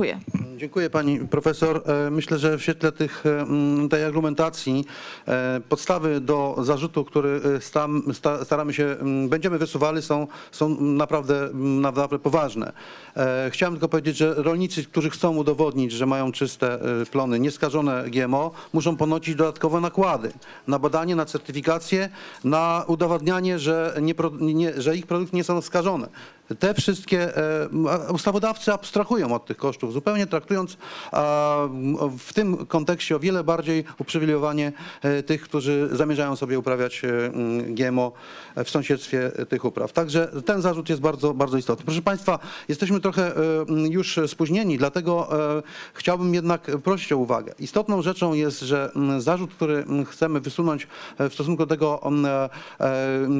Dziękuję. Dziękuję pani profesor. E, Myślę, że w świetle tych, e, tej argumentacji e, podstawy do zarzutu, który staramy się, będziemy wysuwali są, są naprawdę, naprawdę poważne. Chciałem tylko powiedzieć, że rolnicy, którzy chcą udowodnić, że mają czyste plony nieskażone GMO, muszą ponosić dodatkowe nakłady na badanie, na certyfikację, na udowadnianie, że, nie, że ich produkty nie są skażone. Te wszystkie e, ustawodawcy abstrahują od tych kosztów, zupełnie traktując w tym kontekście o wiele bardziej uprzywilejowanie e, tych, którzy zamierzają sobie uprawiać e, m, GMO w sąsiedztwie tych upraw. Także ten zarzut jest bardzo, bardzo istotny. Proszę Państwa, jesteśmy trochę e, m, już spóźnieni, dlatego chciałbym jednak prosić o uwagę. Istotną rzeczą jest, że m, zarzut, który chcemy wysunąć w stosunku do tego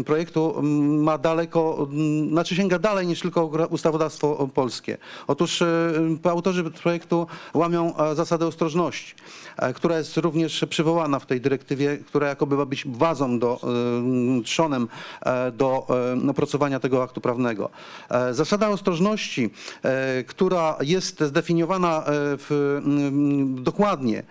projektu ma daleko, znaczy sięga dalej niż tylko ustawodawstwo polskie. Otóż e, autorzy projektu łamią e, zasadę ostrożności, e, która jest również przywołana w tej dyrektywie, która jakoby ma być bazą do, e, trzonem e, do e, opracowania tego aktu prawnego. Zasada ostrożności, która jest zdefiniowana w, dokładnie,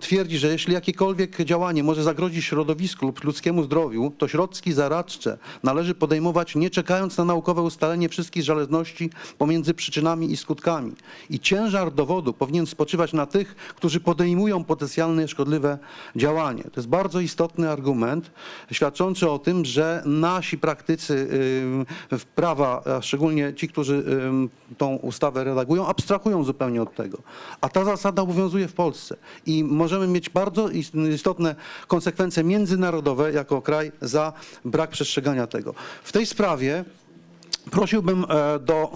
twierdzi, że jeśli jakiekolwiek działanie może zagrozić środowisku lub ludzkiemu zdrowiu, to środki zaradcze należy podejmować nie czekając na naukowe ustalenie wszystkich zależności pomiędzy przyczynami i skutkami. I ciężar dowodu powinien spoczywać na tych, którzy podejmują potencjalnie szkodliwe działanie. To jest bardzo istotny argument, świadczący o tym, że nasi praktycy ym, w prawa, a szczególnie ci, którzy ym, tą ustawę redagują, abstrahują zupełnie od tego. A ta zasada obowiązuje w Polsce i możemy mieć bardzo ist- istotne konsekwencje międzynarodowe jako kraj za brak przestrzegania tego. W tej sprawie Prosiłbym e, do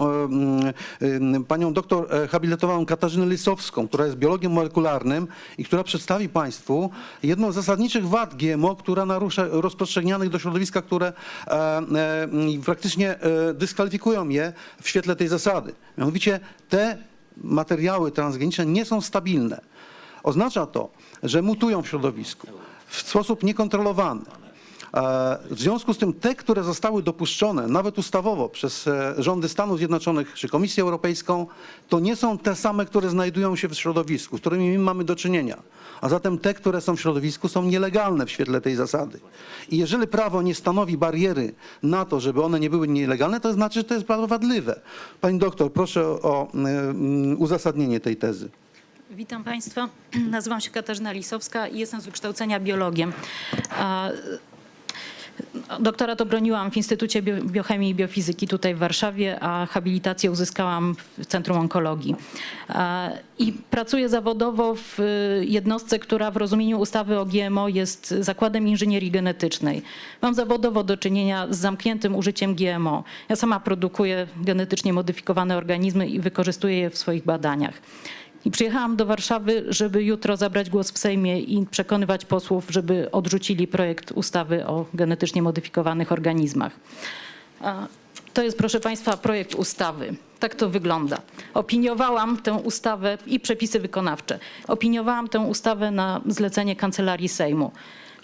e, y, panią doktor e, habilitowaną Katarzynę Lisowską, która jest biologiem molekularnym i która przedstawi państwu jedną z zasadniczych wad GMO, która narusza rozpowszechnianych do środowiska, które e, e, praktycznie e, dyskwalifikują je w świetle tej zasady. Mianowicie te materiały transgeniczne nie są stabilne. Oznacza to, że mutują w środowisku w sposób niekontrolowany. E, W związku z tym te, które zostały dopuszczone, nawet ustawowo przez e, rządy Stanów Zjednoczonych czy Komisję Europejską, to nie są te same, które znajdują się w środowisku, z którymi my mamy do czynienia. A zatem te, które są w środowisku, są nielegalne w świetle tej zasady. I jeżeli prawo nie stanowi bariery na to, żeby one nie były nielegalne, to znaczy, że to jest prawo wadliwe. Pani doktor, proszę o mm, uzasadnienie tej tezy. Witam Państwa. Nazywam się Katarzyna Lisowska i jestem z wykształcenia biologiem. A, Doktorat obroniłam w Instytucie Bio- Biochemii i Biofizyki tutaj w Warszawie, a habilitację uzyskałam w Centrum Onkologii. I pracuję zawodowo w y, jednostce, która w rozumieniu ustawy o GMO jest Zakładem Inżynierii Genetycznej. Mam zawodowo do czynienia z zamkniętym użyciem GMO. Ja sama produkuję genetycznie modyfikowane organizmy i wykorzystuję je w swoich badaniach. I przyjechałam do Warszawy, żeby jutro zabrać głos w Sejmie i przekonywać posłów, żeby odrzucili projekt ustawy o genetycznie modyfikowanych organizmach. To jest, proszę Państwa, projekt ustawy. Tak to wygląda. Opiniowałam tę ustawę i przepisy wykonawcze. Opiniowałam tę ustawę na zlecenie Kancelarii Sejmu.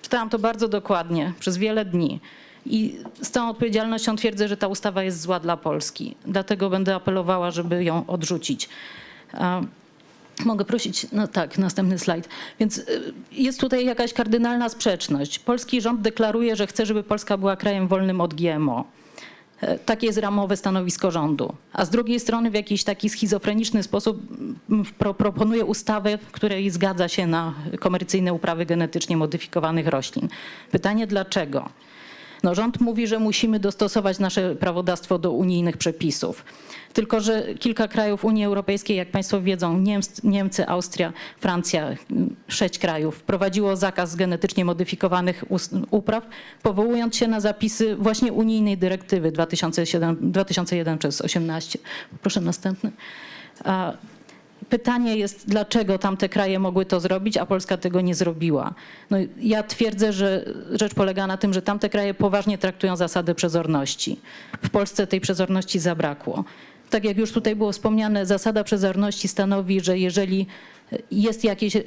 Czytałam to bardzo dokładnie przez wiele dni. I z całą odpowiedzialnością twierdzę, że ta ustawa jest zła dla Polski. Dlatego będę apelowała, żeby ją odrzucić. Mogę prosić, no tak, następny slajd. Więc y, jest tutaj jakaś kardynalna sprzeczność. Polski rząd deklaruje, że chce, żeby Polska była krajem wolnym od GMO. E, Takie jest ramowe stanowisko rządu. A z drugiej strony w jakiś taki schizofreniczny sposób mm, pro, proponuje ustawę, w której zgadza się na komercyjne uprawy genetycznie modyfikowanych roślin. Pytanie dlaczego? No, rząd mówi, że musimy dostosować nasze prawodawstwo do unijnych przepisów. Tylko, że kilka krajów Unii Europejskiej, jak Państwo wiedzą, Niemcy, Austria, Francja, mm, sześć krajów, wprowadziło zakaz genetycznie modyfikowanych upraw, powołując się na zapisy właśnie unijnej dyrektywy 2007, 2001 przez 18. Proszę następny. Pytanie jest, dlaczego tamte kraje mogły to zrobić, a Polska tego nie zrobiła. No, ja twierdzę, że rzecz polega na tym, że tamte kraje poważnie traktują zasadę przezorności. W Polsce tej przezorności zabrakło. Tak jak już tutaj było wspomniane, zasada przezorności stanowi, że jeżeli jest jakieś e,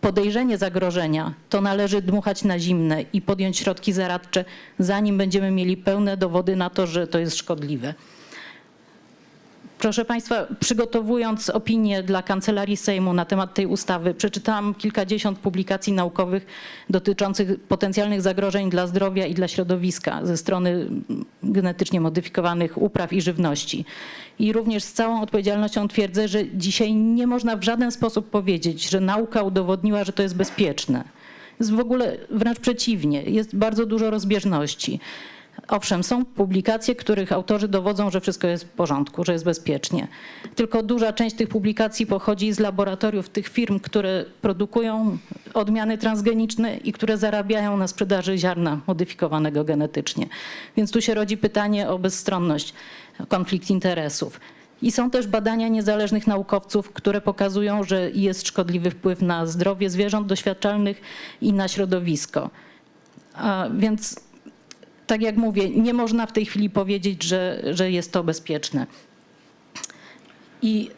podejrzenie zagrożenia, to należy dmuchać na zimne i podjąć środki zaradcze, zanim będziemy mieli pełne dowody na to, że to jest szkodliwe. Proszę Państwa, przygotowując opinię dla Kancelarii Sejmu na temat tej ustawy, przeczytałam kilkadziesiąt publikacji naukowych dotyczących potencjalnych zagrożeń dla zdrowia i dla środowiska ze strony genetycznie modyfikowanych upraw i żywności. I również z całą odpowiedzialnością twierdzę, że dzisiaj nie można w żaden sposób powiedzieć, że nauka udowodniła, że to jest bezpieczne. Jest w ogóle wręcz przeciwnie, jest bardzo dużo rozbieżności. Owszem, są publikacje, których autorzy dowodzą, że wszystko jest w porządku, że jest bezpiecznie. Tylko duża część tych publikacji pochodzi z laboratoriów tych firm, które produkują odmiany transgeniczne i które zarabiają na sprzedaży ziarna modyfikowanego genetycznie. Więc tu się rodzi pytanie o bezstronność, konflikt interesów. I są też badania niezależnych naukowców, które pokazują, że jest szkodliwy wpływ na zdrowie zwierząt doświadczalnych i na środowisko. A więc tak jak mówię, nie można w tej chwili powiedzieć, że, że jest to bezpieczne. I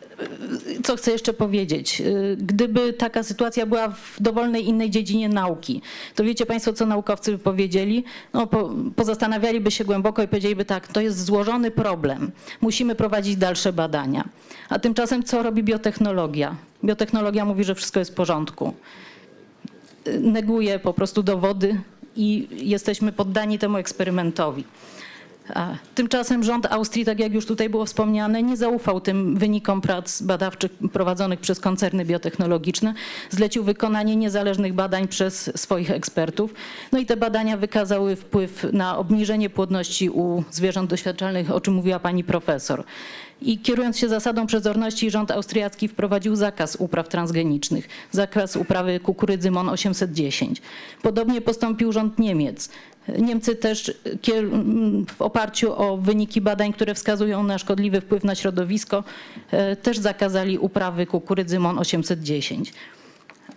y, co chcę jeszcze powiedzieć? Y, Gdyby taka sytuacja była w dowolnej innej dziedzinie nauki, to wiecie Państwo, co naukowcy by powiedzieli? No, po, pozastanawialiby się głęboko i powiedzieliby tak, to jest złożony problem, musimy prowadzić dalsze badania. A tymczasem co robi biotechnologia? Biotechnologia mówi, że wszystko jest w porządku neguje po prostu dowody i jesteśmy poddani temu eksperymentowi. Tymczasem rząd Austrii, tak jak już tutaj było wspomniane, nie zaufał tym wynikom prac badawczych prowadzonych przez koncerny biotechnologiczne. Zlecił wykonanie niezależnych badań przez swoich ekspertów. No i te badania wykazały wpływ na obniżenie płodności u zwierząt doświadczalnych, o czym mówiła pani profesor. I kierując się zasadą przezorności, rząd austriacki wprowadził zakaz upraw transgenicznych, zakaz uprawy kukurydzy MON 810. Podobnie postąpił rząd Niemiec. Niemcy też w oparciu o wyniki badań, które wskazują na szkodliwy wpływ na środowisko, e, też zakazali uprawy kukurydzy MON 810.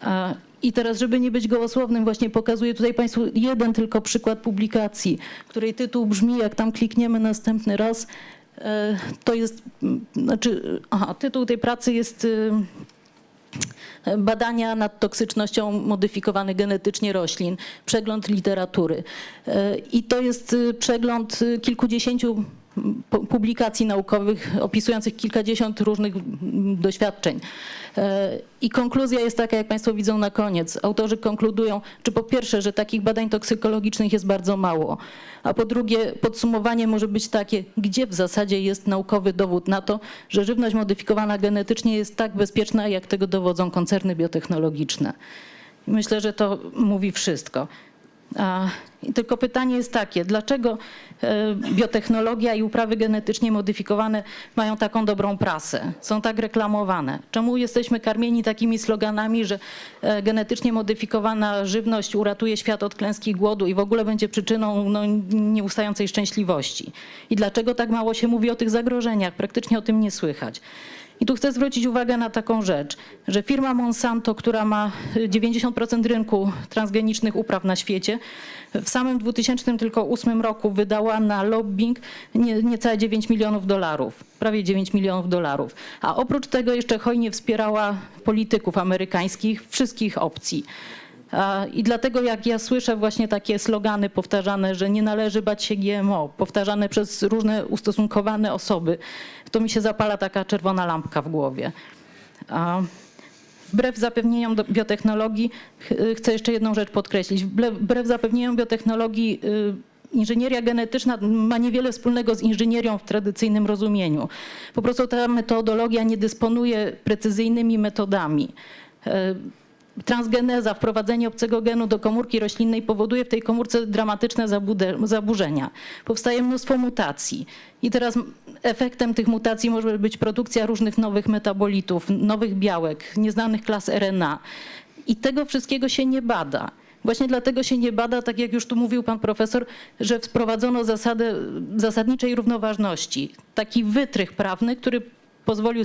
A- I teraz, żeby nie być gołosłownym, właśnie pokazuję tutaj Państwu jeden tylko przykład publikacji, której tytuł brzmi, jak tam klikniemy następny raz, e, to jest, znaczy, aha, tytuł tej pracy jest y, badania nad toksycznością modyfikowanych genetycznie roślin, przegląd literatury. E, I to jest y, przegląd y, kilkudziesięciu publikacji naukowych opisujących kilkadziesiąt różnych doświadczeń. E, I konkluzja jest taka, jak Państwo widzą na koniec. Autorzy konkludują, czy po pierwsze, że takich badań toksykologicznych jest bardzo mało, a po drugie, podsumowanie może być takie, gdzie w zasadzie jest naukowy dowód na to, że żywność modyfikowana genetycznie jest tak bezpieczna, jak tego dowodzą koncerny biotechnologiczne. Myślę, że to mówi wszystko. A, tylko pytanie jest takie, dlaczego e, biotechnologia i uprawy genetycznie modyfikowane mają taką dobrą prasę, są tak reklamowane? Czemu jesteśmy karmieni takimi sloganami, że e, genetycznie modyfikowana żywność uratuje świat od klęski głodu i w ogóle będzie przyczyną no, nieustającej szczęśliwości? I dlaczego tak mało się mówi o tych zagrożeniach? Praktycznie o tym nie słychać. I tu chcę zwrócić uwagę na taką rzecz, że firma Monsanto, która ma y, 90% rynku transgenicznych upraw na świecie, w samym 2008 roku wydała na lobbying nie, niecałe 9 milionów dolarów, prawie 9 milionów dolarów. A oprócz tego jeszcze hojnie wspierała polityków amerykańskich wszystkich opcji. I dlatego jak ja słyszę właśnie takie slogany powtarzane, że nie należy bać się GMO, powtarzane przez różne ustosunkowane osoby, to mi się zapala taka czerwona lampka w głowie. Wbrew zapewnieniom biotechnologii, ch- chcę jeszcze jedną rzecz podkreślić. Wbrew, zapewnieniom biotechnologii, y, inżynieria genetyczna ma niewiele wspólnego z inżynierią w tradycyjnym rozumieniu. Po prostu ta metodologia nie dysponuje precyzyjnymi metodami. Transgeneza, wprowadzenie obcego genu do komórki roślinnej powoduje w tej komórce dramatyczne zaburzenia. Powstaje mnóstwo mutacji. I teraz efektem tych mutacji może być produkcja różnych nowych metabolitów, nowych białek, nieznanych klas RNA. I tego wszystkiego się nie bada. Właśnie dlatego się nie bada, tak jak już tu mówił pan profesor, że wprowadzono zasadę zasadniczej równoważności. Taki wytrych prawny, który pozwolił